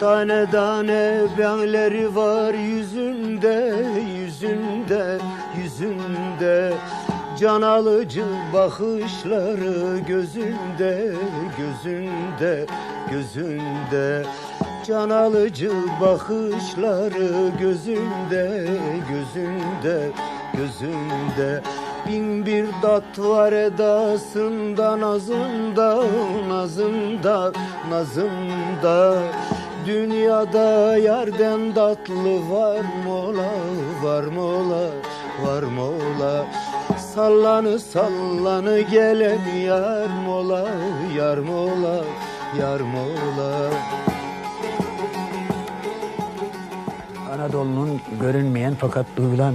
Tane tane benleri var yüzünde, yüzünde, yüzünde. Can alıcı bakışları gözünde, gözünde, gözünde. Can alıcı bakışları gözünde, gözünde, gözünde. Bin bir dat var edasında, nazında, nazında, nazında Dünyada yerden tatlı var mı ola, var mı ola, var mı ola? Sallanı sallanı gelen yar mola, yar mola, yar mola Anadolu'nun görünmeyen fakat duyulan